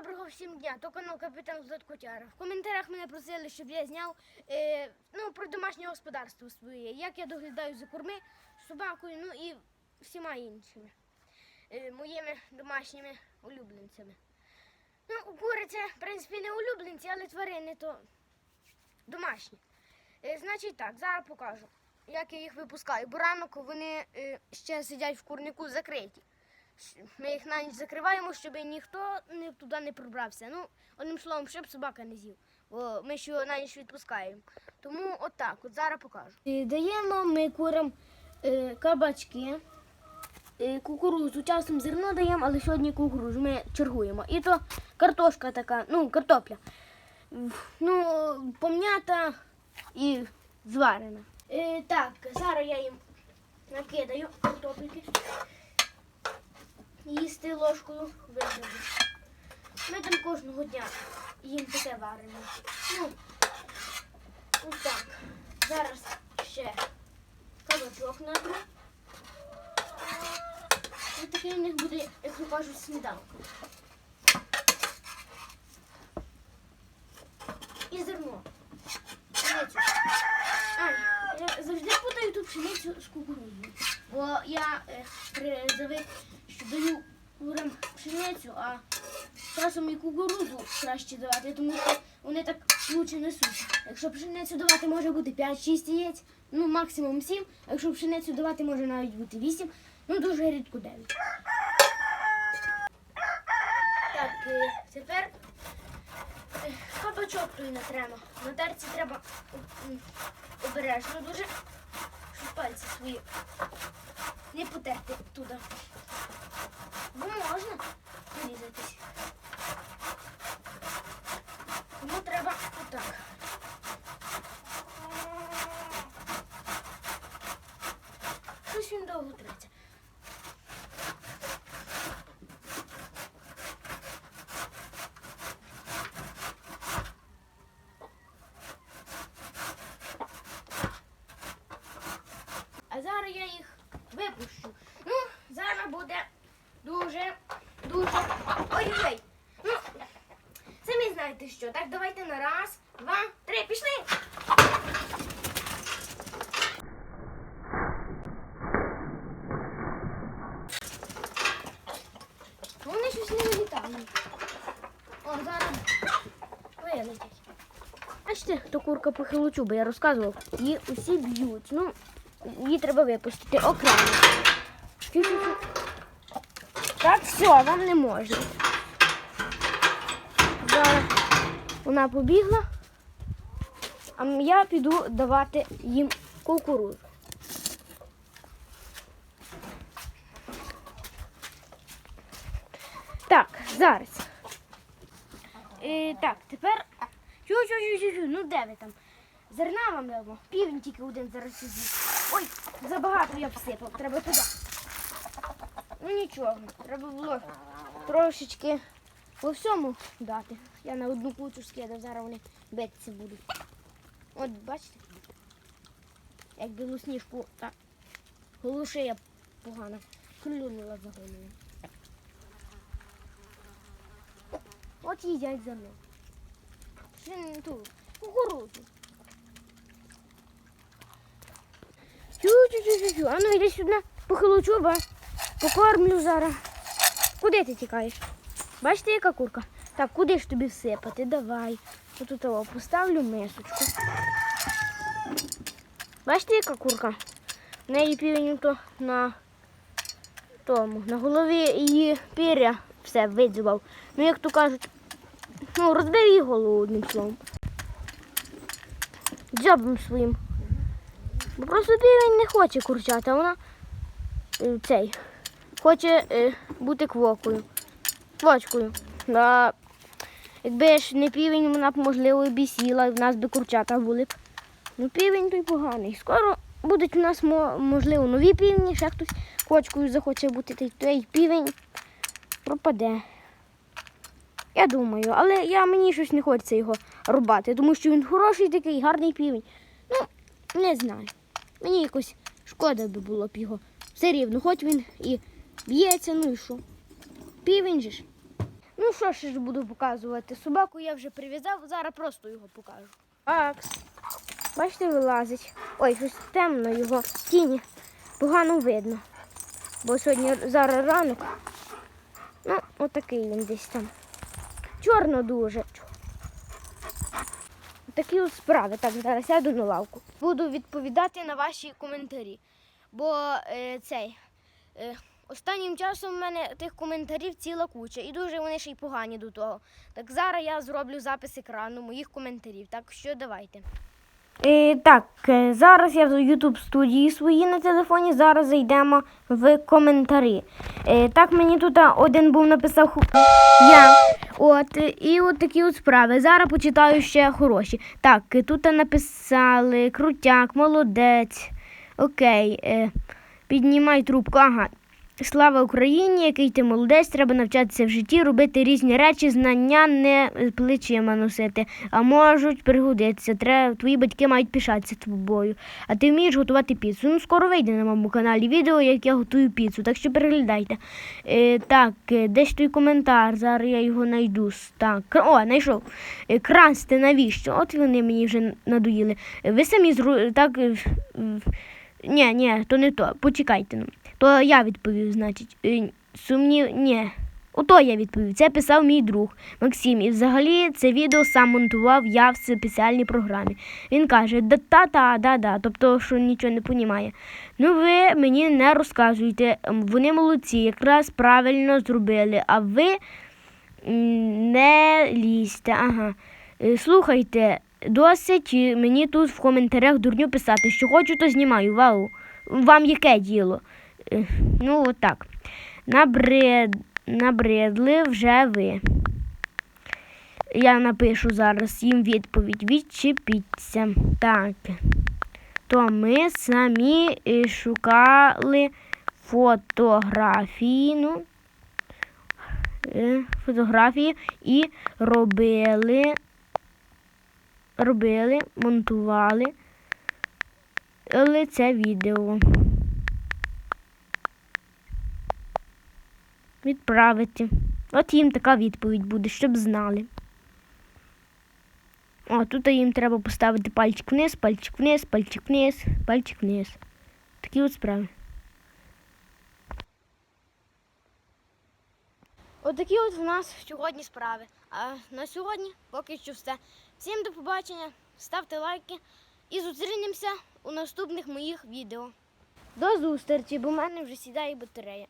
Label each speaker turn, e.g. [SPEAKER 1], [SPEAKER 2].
[SPEAKER 1] Доброго всім дня, то канал Капітан Злоткотяра. В коментарях мене просили, щоб я зняв е, ну, про домашнє господарство своє, як я доглядаю за курми, собакою, ну і всіма іншими е, моїми домашніми улюбленцями. Ну, кури це, в принципі, не улюбленці, але тварини то домашні. Е, значить так, зараз покажу, як я їх випускаю. Бо ранок вони е, ще сидять в курнику закриті. Ми їх на ніч закриваємо, щоб ніхто не, туди не пробрався. Ну, одним словом, щоб собака не з'їв. Бо ми ще на ніч відпускаємо. Тому отак, от зараз покажу. Даємо ми курам е, кабачки, е, кукурудзу. Часом зерно даємо, але сьогодні кукурудзу ми чергуємо. І то картошка така, ну, картопля. Ну, пом'ята і зварена. Е, так, зараз я їм накидаю картопельки їсти ложкою вигляду. Ми там кожного дня їм таке варимо. Ну, ось так. Зараз ще кабачок натру. Ось такий у них буде, як то кажуть, сніданок. І зерно. Пшеницю. Я завжди путаю ту пшеницю з кукурудзою. Бо я е, при- звик, що даю курам пшеницю, а часом і кукурудзу краще давати, тому що вони так лучше несуть. Якщо пшеницю давати може бути 5-6 яєць, ну максимум 7, а якщо пшеницю давати може навіть бути 8, ну дуже рідко 9. Так, е, тепер е, кабачок той не треба. На терці треба обережно дуже, щоб пальці свої не потерти туди. Ну, можна порізатись. Тому треба отак. Щось він довго треться. А зараз я їх випущу. Ну, зараз буде дуже, дуже. Ой-ой! Ну, самі знаєте що. Так, давайте на раз, два, три, пішли! Вони щось не вилітають. О, зараз вилетять. Бачите, то курка похилочу, бо я розказував, її усі б'ють. Ну, її треба випустити окремо. Так, все, вам не можна. Зараз вона побігла, а я піду давати їм кукурудзу. Так, зараз. Е, так, тепер. Чу-чу-чу-чу, ну де ви там? Зерна вам дамо. Півень тільки один зараз сидить. Ой, забагато я всипав, треба туди. Ну нічого, треба було трошечки по всьому дати. Я на одну кучу скидав, зараз вони битися будуть. От бачите? Як білосніжку та голушия погано. Клюнула загонила. От їдять за мною. Ще не ту кукурудзу. Тю-тю-тю-тю. А ну йди сюди, похилочу, ба. Покормлю зараз. Куди ти тікаєш? Бачите, яка курка? Так, куди ж тобі всипати? Давай. Отут того поставлю мисочку. Бачите, яка курка? В неї півень то на тому, на голові її піря все видзував. Ну, як то кажуть, ну, розбив її голову одним словом. Дзьобом своїм. Бо просто півень не хоче курчати, а вона е, цей, хоче е, бути квокою. Квочкою. А, якби ж не півень, вона б, можливо, і б і в нас би курчата були б. Ну півень той поганий. Скоро будуть у нас, можливо, нові півні, ще хтось квочкою захоче бути, той, той півень пропаде. Я думаю, але я, мені щось не хочеться його рубати, тому що він хороший такий, гарний півень. Ну, не знаю. Мені якось шкода би було б його. Все рівно, хоч він і б'ється, ну і що. Півень же ж. Ну що ж буду показувати? Собаку я вже прив'язав, зараз просто його покажу. Акс. Бачите, вилазить. Ой, щось темно його в тіні. Погано видно. Бо сьогодні зараз ранок. Ну, отакий він десь там. Чорно дуже. Такі от справи. Так, зараз сяду на лавку. Буду відповідати на ваші коментарі. Бо е, цей. Е, останнім часом в мене тих коментарів ціла куча, і дуже вони ще й погані до того. Так зараз я зроблю запис екрану моїх коментарів. Так що давайте. Е, так, е, зараз я в YouTube студії свої на телефоні. Зараз зайдемо в коментарі. Е, так, мені тут один був написав я. От, і от такі от справи. Зараз почитаю ще хороші. Так, тут написали крутяк, молодець. Окей. Піднімай трубку. Ага. Слава Україні, який ти молодець, треба навчатися в житті, робити різні речі, знання не плечима носити, а можуть пригодитися. Треба, твої батьки мають пишатися тобою. А ти вмієш готувати піцу. Ну, скоро вийде на моєму каналі відео, як я готую піцу, так що переглядайте. Е, так, е, десь той коментар, зараз я його знайду. Так, о, знайшов. Е, красти навіщо? От вони мені вже надоїли. Ви самі зру... так. е, Ні, ні, то не то. Почекайте. ну. То я відповів, значить. Е, Сумнів, ні. Ото я відповів. Це писав мій друг Максим. І взагалі це відео сам монтував я в спеціальній програмі. Він каже, да та та да да тобто, що нічого не понімає. Ну ви мені не розказуйте. Вони молодці, якраз правильно зробили, а ви не лізьте. Ага. Е, Слухайте, досить мені тут в коментарях дурню писати, що хочу, то знімаю. Вау. Вам яке діло? Е, Ну, отак. Набрид... Набридли вже ви. Я напишу зараз їм відповідь. Відчепіться. Так. То ми самі е, шукали фотографії. Ну, е, фотографії і робили, робили, монтували це відео. Відправити. От їм така відповідь буде, щоб знали. О, тут їм треба поставити пальчик вниз, пальчик вниз, пальчик вниз, пальчик вниз. Такі от справи. Отакі от в нас сьогодні справи. А на сьогодні поки що все. Всім до побачення, ставте лайки і зустрінемося у наступних моїх відео. До зустрічі, бо в мене вже сідає батарея.